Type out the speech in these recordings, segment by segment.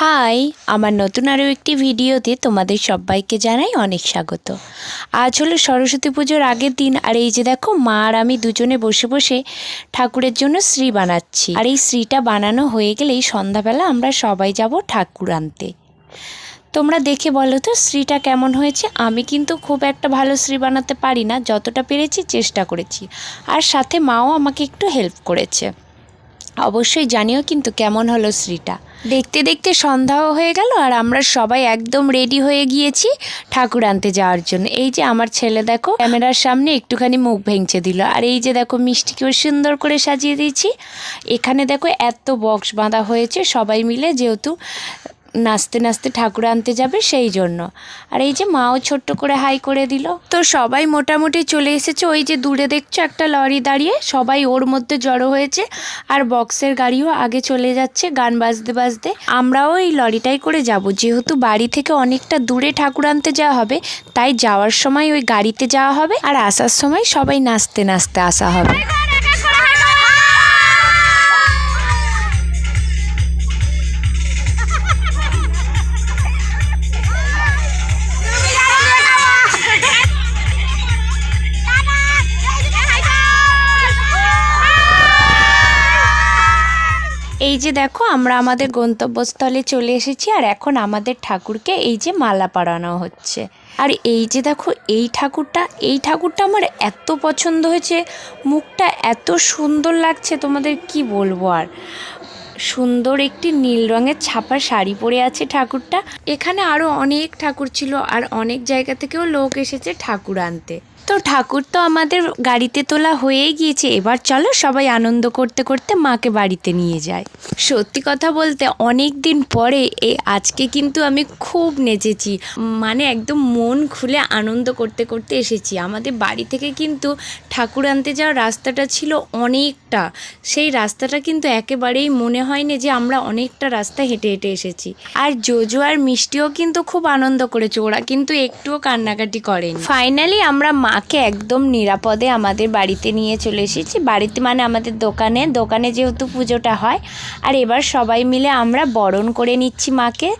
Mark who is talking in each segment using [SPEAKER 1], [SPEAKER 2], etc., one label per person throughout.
[SPEAKER 1] High, আমার নতুন আরও একটি ভিডিওতে তোমাদের সবাইকে জানাই অনেক স্বাগত। আজ হলো সরস্বতী পুজোর আগের দিন, আর এই যে দেখো, মা আর আমি দুজনে বসে বসে ঠাকুরের জন্য শ্রী বানাচ্ছি। আর এই শ্রীটা বানানো হয়ে গেলেই সন্ধ্যাবেলা আমরা সবাই যাব ঠাকুর আনতে। তোমরা দেখে বলো তো, শ্রীটা কেমন হয়েছে? আমি কিন্তু খুব একটা ভালো শ্রী বানাতে পারি না, যতটা পেরেছি চেষ্টা করেছি। আর সাথে মাও আমাকে একটু হেল্প করেছে। অবশ্যই জানিও কিন্তু কেমন হলো শ্রীটা দেখতে দেখতে সন্ধ্যাও হয়ে গেল আর আমরা সবাই একদম রেডি হয়ে গিয়েছি ঠাকুর আনতে যাওয়ার জন্য। এই যে আমার ছেলে দেখো, ক্যামেরার সামনে একটুখানি মুখ ভেঙচে দিল। আর এই যে দেখো মিষ্টিকেও সুন্দর করে সাজিয়ে দিয়েছি। এখানে দেখো এত বক্স বাঁধা হয়েছে সবাই মিলে যেহেতু নাচতে নাচতে ঠাকুর আনতে যাবে সেই জন্য। আর এই যে মাও ছোট্ট করে হাই করে দিল। তো সবাই মোটামুটি চলে এসেছে। ওই যে দূরে দেখছ একটা লরি দাঁড়িয়ে, সবাই ওর মধ্যে জড়ো হয়েছে। আর বক্সের গাড়িও আগে চলে যাচ্ছে গান বাজতে বাজতে। আমরাও এই লরিটাই করে যাব। যেহেতু বাড়ি থেকে অনেকটা দূরে ঠাকুর আনতে যাওয়া হবে, তাই যাওয়ার সময় ওই গাড়িতে যাওয়া হবে। আর আসার সময় সবাই নাচতে নাচতে আসা হবে। এই যে দেখো, আমরা আমাদের গন্তব্যস্থলে চলে এসেছি আর এখন আমাদের ঠাকুরকে এই যে মালা পাড়ানো হচ্ছে। আর এই যে দেখো, এই ঠাকুরটা এই ঠাকুরটা আমার এত পছন্দ হয়েছে। মুখটা এত সুন্দর লাগছে, তোমাদের কি বলব আর? সুন্দর একটি নীল রঙের ছাপা শাড়ি পরে আছে ঠাকুরটা। এখানে আরও অনেক ঠাকুর ছিল আর অনেক জায়গা থেকেও লোক এসেছে ঠাকুর আনতে। তো ঠাকুর তো আমাদের গাড়িতে তোলা হয়েই গিয়েছে। এবার চলো সবাই আনন্দ করতে করতে মাকে বাড়িতে নিয়ে যায় সত্যি কথা বলতে অনেক দিন পরে এই আজকে কিন্তু আমি খুব নেচেছি। মানে একদম মন খুলে আনন্দ করতে করতে এসেছি। আমাদের বাড়ি থেকে কিন্তু ঠাকুর আনতে যাওয়ার রাস্তাটা ছিল অনেকটা। সেই রাস্তাটা কিন্তু একেবারেই মনে হয়নি যে আমরা অনেকটা রাস্তা হেঁটে হেঁটে এসেছি। আর জোজো আর মিষ্টিও কিন্তু খুব আনন্দ করেছে, ওরা কিন্তু একটুও কান্নাকাটি করেনি। ফাইনালি আমরা মাকে একদম নিরাপদে আমাদের বাড়িতে নিয়ে চলে এসেছি। বাড়িতে মানে আমাদের দোকানে দোকানে যেহেতু পুজোটা হয়। আর এবার সবাই মিলে আমরা বরণ করে নিচ্ছি মাকে।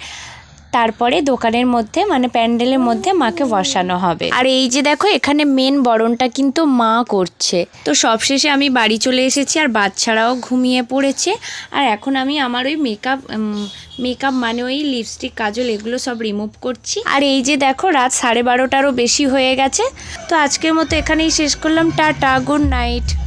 [SPEAKER 1] তারপরে দোকানের মধ্যে মানে প্যান্ডেলের মধ্যে মাকে বসানো হবে। আর এই যে দেখো, এখানে মেন বরণটা কিন্তু মা করছে। তো সবশেষে আমি বাড়ি চলে এসেছি, আর বাচ্চারাও ঘুমিয়ে পড়েছে। আর এখন আমি আমার ওই মেকআপ মেকআপ মানে ওই লিপস্টিক কাজল, এগুলো সব রিমুভ করছি। আর এই যে দেখো, রাত সাড়ে বারোটারও বেশি হয়ে গেছে। তো আজকের মতো এখানেই শেষ করলাম। Tata good night